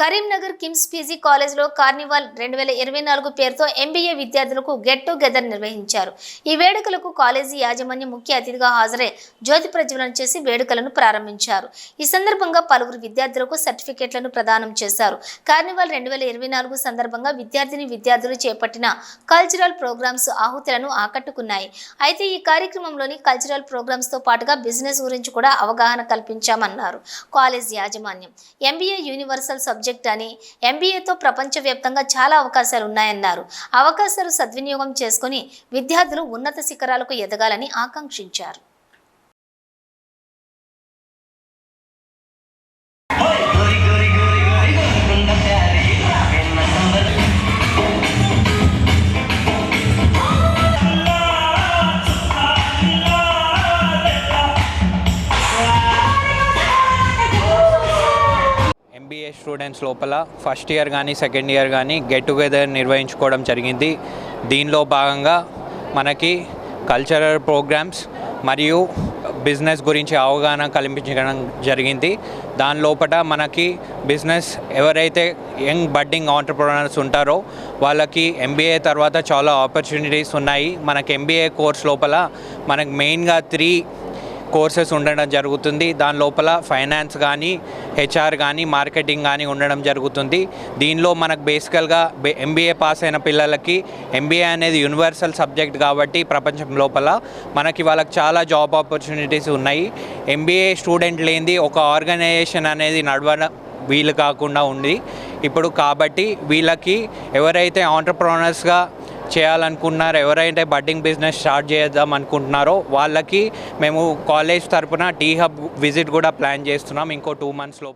Karimnagar KIMS PG కాలేజ్లో carnival రెండు వేల ఇరవై నాలుగు పేరుతో ఎంబీఏ విద్యార్థులకు గెట్ టుగెదర్ నిర్వహించారు. ఈ వేడుకలకు కాలేజీ యాజమాన్యం ముఖ్య అతిథిగా హాజరై జ్యోతి ప్రజ్వలన చేసి వేడుకలను ప్రారంభించారు. ఈ సందర్భంగా పలువురు విద్యార్థులకు సర్టిఫికెట్లను ప్రదానం చేశారు. కార్నివాల్ రెండు వేల ఇరవై నాలుగు సందర్భంగా విద్యార్థిని విద్యార్థులు చేపట్టిన కల్చరల్ ప్రోగ్రామ్స్ ఆహుతులను ఆకట్టుకున్నాయి. అయితే ఈ కార్యక్రమంలోని కల్చరల్ ప్రోగ్రామ్స్తో పాటుగా బిజినెస్ గురించి కూడా అవగాహన కల్పించామన్నారు కాలేజ్ యాజమాన్యం. ఎంబీఏ యూనివర్సల్ సబ్జెక్ట్ సబ్జెక్ట్ అని ఎంబీఏతో ప్రపంచవ్యాప్తంగా చాలా అవకాశాలు ఉన్నాయన్నారు అవకాశాలు సద్వినియోగం చేసుకుని విద్యార్థులు ఉన్నత శిఖరాలకు ఎదగాలని ఆకాంక్షించారు. ఎంబీఏ స్టూడెంట్స్ లోపల ఫస్ట్ ఇయర్ కానీ సెకండ్ ఇయర్ కానీ గెట్ టుగెదర్ నిర్వహించుకోవడం జరిగింది. దీనిలో భాగంగా మనకి కల్చరల్ ప్రోగ్రామ్స్ మరియు బిజినెస్ గురించి అవగాహన కల్పించడం జరిగింది. దాని లోపల మనకి బిజినెస్ ఎవరైతే యంగ్ బడ్డింగ్ ఆంటర్ప్రినర్స్ ఉంటారో వాళ్ళకి ఎంబీఏ తర్వాత చాలా ఆపర్చునిటీస్ ఉన్నాయి. మనకి ఎంబీఏ కోర్స్ లోపల మనకి మెయిన్గా త్రీ కోర్సెస్ ఉండడం జరుగుతుంది. దాని లోపల ఫైనాన్స్ కానీ హెచ్ఆర్ కానీ మార్కెటింగ్ కానీ ఉండడం జరుగుతుంది. దీనిలో మనకు బేసికల్గా ఎంబీఏ పాస్ అయిన పిల్లలకి ఎంబీఏ అనేది యూనివర్సల్ సబ్జెక్ట్ కాబట్టి ప్రపంచం లోపల మనకి వాళ్ళకి చాలా జాబ్ ఆపర్చునిటీస్ ఉన్నాయి. ఎంబీఏ స్టూడెంట్ లేనిది ఒక ఆర్గనైజేషన్ అనేది నడవడం వీలు కాకుండా ఉంది. ఇప్పుడు కాబట్టి వీళ్ళకి ఎవరైతే ఆంటర్ప్రోనర్స్గా చేయాలనుకుంటున్నారో ఎవరైతే బడ్డింగ్ బిజినెస్ స్టార్ట్ చేద్దాం అనుకుంటున్నారో వాళ్ళకి మేము కాలేజ్ తరపున టీ హబ్ విజిట్ కూడా ప్లాన్ చేస్తున్నాం. ఇంకో టూ మంత్స్ లోపల.